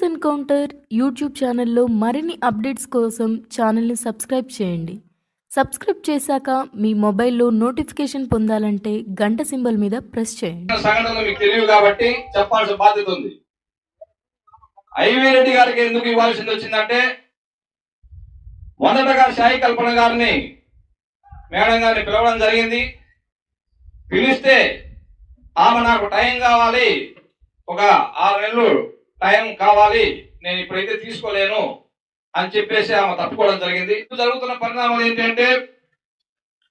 News encounter YouTube ఛానల్లో మరిన్ని updates కోసం ఛానల్ని సబ్స్క్రైబ్ చేయండి సబ్స్క్రైబ్ చేశాక మీ మొబైల్లో నోటిఫికేషన్ పొందాలంటే గంట సింబల్ మీద ప్రెస్ చేయండి సంఘటనలు మీకు తెలియవు కాబట్టి చెప్పాల్సిన బాధ్యత ఉంది. ఐవీ రెడ్డి గారికి ఎందుకు ఇవ్వాల్సింది వచ్చిందంటే మొదటగా సాయి కల్పన గారిని మేడం గారిని పిలవడం జరిగింది. పిలిస్తే ఆమె నాకు టైం కావాలి. ఒక ఆరు నెలలు టైం కావాలి నేను ఇప్పుడైతే తీసుకోలేను అని చెప్పేసి ఆమె తప్పుకోవడం జరిగింది. ఇప్పుడు జరుగుతున్న పరిణామాలు ఏంటంటే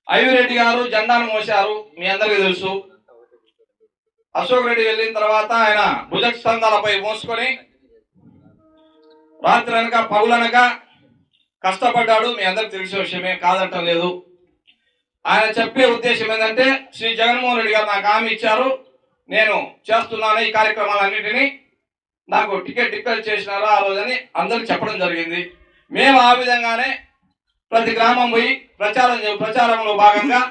అయ్యూరెడ్డి గారు జెండాను మోశారు మీ అందరికీ తెలుసు. అశోక్ రెడ్డి వెళ్ళిన తర్వాత ఆయన భుజక స్తంధాలపై మోసుకొని రాత్రి అనక పగులనక కష్టపడ్డాడు. మీ అందరికి తెలిసిన విషయమే కాదంటం లేదు. ఆయన చెప్పే ఉద్దేశం ఏంటంటే శ్రీ జగన్మోహన్ రెడ్డి గారు నాకు హామీ ఇచ్చారు. నేను చేస్తున్నాను ఈ కార్యక్రమాలన్నింటినీ. నాకు టికెట్ డిక్లేర్ చేసినారు ఆ రోజని అందరూ చెప్పడం జరిగింది. మేము ఆ విధంగానే ప్రతి గ్రామం పోయి ప్రచారం ప్రచారంలో భాగంగా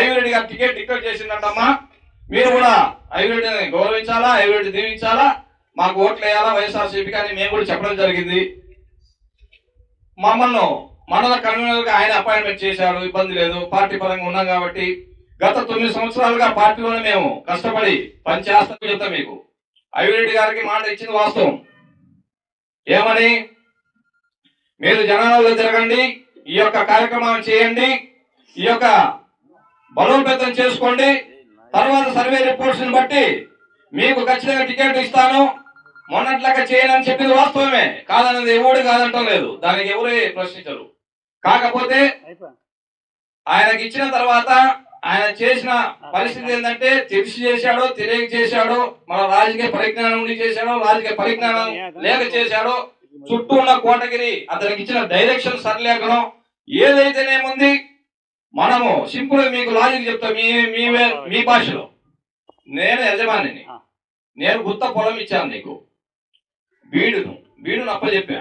ఐవిరెడ్డి గారు టికెట్ డిక్లేర్ చేసిందంటమ్మా. మీరు కూడా ఐవిరెడ్డిని గౌరవించాలా ఐవిరెడ్డి దీవించాలా? మాకు ఓట్లు వేయాలా వైఎస్ఆర్సీపీకి అని మేము కూడా చెప్పడం జరిగింది. మమ్మల్ని మండల కన్వీనర్గా ఆయన అపాయింట్మెంట్ చేశాడు ఇబ్బంది లేదు పార్టీ పరంగా ఉన్నాం కాబట్టి గత తొమ్మిది సంవత్సరాలుగా పార్టీలోనే మేము కష్టపడి పని చెప్తాం మీకు. ఐవిరెడ్డి గారికి మాట ఇచ్చింది వాస్తవం. ఏమని? మీరు జనాలలో తిరగండి ఈ యొక్క కార్యక్రమాన్ని చేయండి ఈ యొక్క బలోపేతం చేసుకోండి తర్వాత సర్వే రిపోర్ట్స్ బట్టి మీకు ఖచ్చితంగా టికెట్ ఇస్తాను మొన్నట్లాగా చేయనని చెప్పింది వాస్తవమే. కాదన్నది ఎవడు కాదంటం లేదు. దానికి ఎవరే ప్రశ్నించరు. కాకపోతే ఆయనకి ఇచ్చిన తర్వాత ఆయన చేసిన పరిస్థితి ఏంటంటే తెలిసి చేశాడో తెలియక చేశాడో మన రాజకీయ పరిజ్ఞానం ఉండి చేశాడో రాజకీయ పరిజ్ఞానం లేక చేశాడో చుట్టూ ఉన్న కోటగిరి అతనికి ఇచ్చిన డైరెక్షన్ సరిలేకనం ఏదైతేనేముంది మనము సింపుల్ మీకు లాజిక్ చెప్తా మీ మీ వే- మీ భాషలో. నేను యజమానిని. నేను గుత్త పొలం ఇచ్చాను నీకు. బీడును బీడును అప్పచెప్పా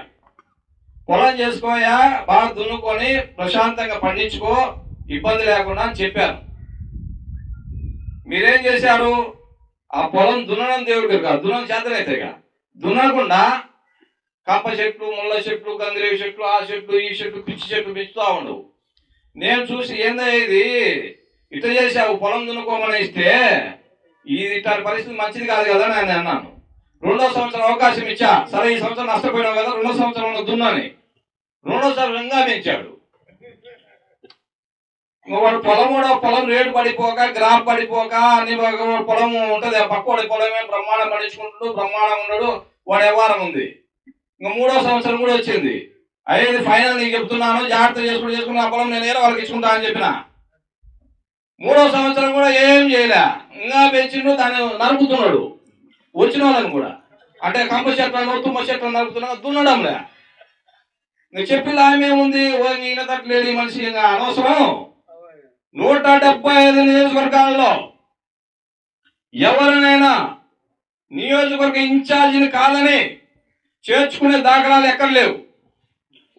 పొలం చేసుకోయా బాగా దున్నుకొని ప్రశాంతంగా పండించుకో ఇబ్బంది లేకుండా అని చెప్పాను. మీరేం చేశారు? ఆ పొలం దున్నడం దేవుడికి కాదు దున్నం చేతనైతేగా దున్నకుండా కప్ప చెట్లు ముళ్ళ చెట్లు గంగిరేవి చెట్లు ఆ చెట్లు ఈ చెట్లు పిచ్చి చెట్లు పెంచుతూ ఉండవు. నేను చూసి ఏందా ఇది? ఇట చేసావు పొలం దున్నుకోమని ఇస్తే ఇది ఇట్లాంటి పరిస్థితి మంచిది కాదు కదా అని నేను అన్నాను. రెండో సంవత్సరం అవకాశం ఇచ్చా. సరే ఈ సంవత్సరం నష్టపోయినావు కదా రెండో సంవత్సరంలో దున్నాని. రెండో సంవత్సరంగా పెంచాడు వాడు పొలం కూడా పొలం రేటు పడిపోక గ్రాఫ్ పడిపోక అన్ని పొలం ఉంటది. పక్కోడి పొలమే బ్రహ్మాండం పండించుకుంటాడు బ్రహ్మాండం ఉన్నాడు వాడు వ్యవహారం ఉంది. ఇంకా మూడో సంవత్సరం కూడా వచ్చింది. అయ్యేది ఫైనల్ నీకు చెప్తున్నాను జాగ్రత్త చేసుకుంటూ చేసుకుని ఆ పొలం నేను ఏదో వాళ్ళకి ఇచ్చుకుంటా అని చెప్పిన. మూడో సంవత్సరం కూడా ఏం చేయలే. ఇంకా పెంచిండు దాన్ని నరుకుతున్నాడు. వచ్చిన వాళ్ళని కూడా. అంటే కంప చెట్లను తుమ్మ చెట్లను నరుకుతున్నా దున్నడంలే. నువ్వు చెప్పి ఆమె ఉంది ఓ ఈయన తట్టలేదు ఈ మనిషి ఇంకా అనవసరం. నూట డెబ్బై ఐదు నియోజకవర్గాల్లో ఎవరినైనా నియోజకవర్గ ఇన్ఛార్జిని కాదని చేర్చుకునే దాఖలాలు ఎక్కడ లేవు.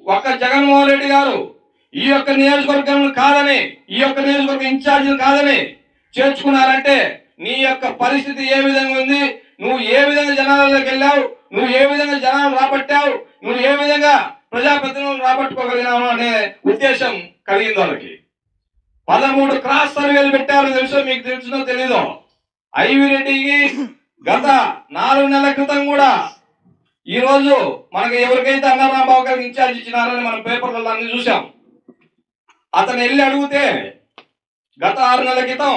ఒక్క జగన్మోహన్ రెడ్డి గారు ఈ యొక్క నియోజకవర్గం కాదని ఈ యొక్క నియోజకవర్గ ఇన్ఛార్జిని కాదని చేర్చుకున్నారంటే నీ యొక్క పరిస్థితి ఏ విధంగా ఉంది? నువ్వు ఏ విధంగా జనాలలోకి వెళ్ళావు? నువ్వు ఏ విధంగా జనాలు రాబట్టావు? నువ్వు ఏ విధంగా ప్రజాప్రతినిధులను రాబట్టుకోగలిగినావు అనే ఉద్దేశం కలిగింది వాళ్ళకి. పదమూడు క్రాస్ సర్వేలు పెట్టారు తెలుసో మీకు తెలుసునో తెలీదు? ఐవి రెడ్డికి గత నాలుగు నెలల క్రితం కూడా ఈ రోజు మనకి ఎవరికైతే అన్నారాంబాబు గారికి ఇన్ఛార్జ్ ఇచ్చినారని మనం పేపర్లలో అన్ని చూసాం అతను వెళ్ళి అడిగితే గత ఆరు నెలల క్రితం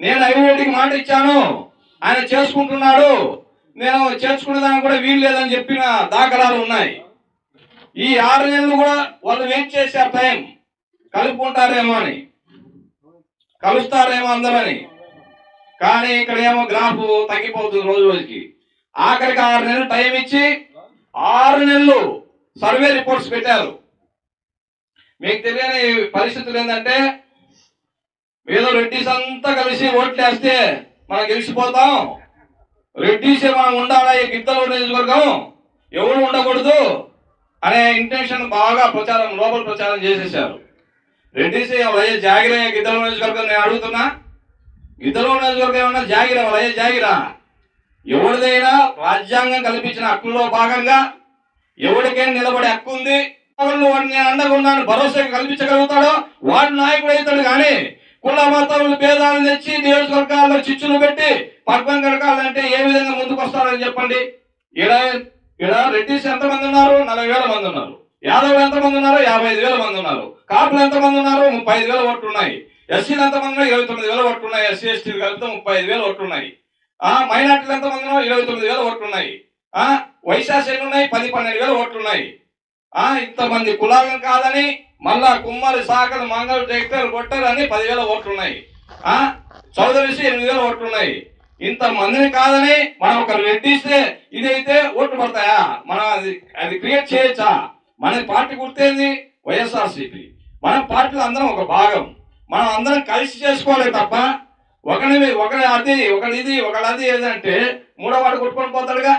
నేను ఐవి రెడ్డికి మాట ఇచ్చాను ఆయన చేసుకుంటున్నాడు నేను చేసుకునేదానికి కూడా వీలు లేదని చెప్పిన దాఖలాలు ఉన్నాయి. ఈ ఆరు నెలలు కూడా వాళ్ళు వెయిట్ చేశారు టైం. కలుపుకుంటారేమో అని. కలుస్తారేమో అందరని. కానీ ఇక్కడ ఏమో గ్రాఫ్ తగ్గిపోతుంది రోజు రోజుకి. ఆఖరికి ఆరు నెలలు టైం ఇచ్చి ఆరు నెలలు సర్వే రిపోర్ట్స్ పెట్టారు. మీకు తెలియని పరిస్థితులు ఏంటంటే ఏదో రెడ్డిస్ అంతా కలిసి ఓట్లు వేస్తే మనం గెలిచిపోతాం. రెడ్డిసే మనం ఉండాలా ఈ గిత్తలు నియోజకవర్గం? ఎవరు ఉండకూడదు అనే ఇంటెన్షన్ బాగా ప్రచారం లోపల ప్రచారం చేసేసారు రెడ్డిసే అయ్యే జాగిర గిద్దల నియోజకవర్గం నేను అడుగుతున్నా. గిద్దల నియోజకవర్గం ఏమన్నా జాగిరా అయ్యే జాగిర? ఎవరిదైనా రాజ్యాంగం కల్పించిన హక్కుల్లో భాగంగా ఎవరికైనా నిలబడే హక్కు ఉంది. వాడిని అండగా ఉన్నాను భరోసా కల్పించగలుగుతాడో వాడు నాయకుడు అవుతాడు కానీ కుల మతములు భేదాలు తెచ్చి నియోజకవర్గాల్లో చిచ్చులు పెట్టి పక్కన కడకాలంటే ఏ విధంగా ముందుకు వస్తారని చెప్పండి? ఈడ ఈడ రెడ్డిస్ ఎంతమంది ఉన్నారు? నలభై వేల మంది ఉన్నారు. యాదవులు ఎంతమంది ఉన్నారు? యాభై ఐదు వేల మంది ఉన్నారు. కాపులు ఎంతమంది ఉన్నారు? ముప్పై ఐదు వేల ఓట్లు ఉన్నాయి. ఎస్సీలు ఎంతమంది ఉన్నారు? ఇరవై తొమ్మిది వేల ఓట్లు ఉన్నాయి. ఎస్సీ ఎస్టీలు కలిపితే ముప్పై ఐదు వేల ఓట్లు ఉన్నాయి. ఆ మైనార్టీలు ఎంతమంది ఉన్నారు? ఇరవై తొమ్మిది వేల ఓట్లు ఉన్నాయి. ఆ వైశాస్ ఉన్నాయి. పది పన్నెండు వేల ఓట్లు ఉన్నాయి. ఆ ఇంతమంది కులాలను కాదని మళ్ళా కుమ్మరి సాకలు మంగళ ట్రాక్టర్ కొట్టారు అని పదివేల ఓట్లు ఉన్నాయి. ఆ చౌదరిసి ఎనిమిది వేల ఓట్లు ఉన్నాయి. ఇంత మందిని కాదని మనం ఒక రెడ్డిస్తే ఇదైతే ఓట్లు పడతాయా? మనం అది అది క్రియేట్ చేయొచ్చా? మన పార్టీ గుర్తేంది? వైఎస్ఆర్సీపీ. మన పార్టీలో అందరం ఒక భాగం. మనం అందరం కలిసి చేసుకోవాలి తప్ప ఒకరి ఒకరి అది ఒకరి ఇది ఒకరి అది ఏదంటే మూడోవాడు కొట్టుకొని పోతాడుగా.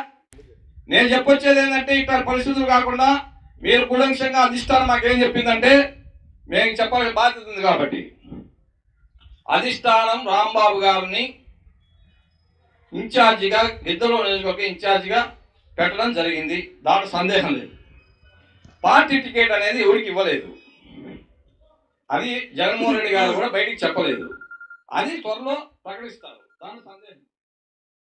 నేను చెప్పొచ్చేది ఏంటంటే ఇట్లా పరిస్థితులు కాకుండా మీరు కులంశంగా అధిష్టానం మాకేం చెప్పిందంటే మేము చెప్పాల్సిన బాధ్యత ఉంది కాబట్టి. అధిష్టానం రాంబాబు గారిని ఇన్ఛార్జిగా ఇద్దరు నియోజకవర్గ ఇన్ఛార్జిగా పెట్టడం జరిగింది. దాంట్లో సందేహం లేదు. పార్టీ టికెట్ అనేది ఎవరికి ఇవ్వలేదు. అది జగన్మోహన్ రెడ్డి గారు కూడా బయటికి చెప్పలేదు. అది త్వరలో ప్రకటిస్తారు. దాని సందేహం.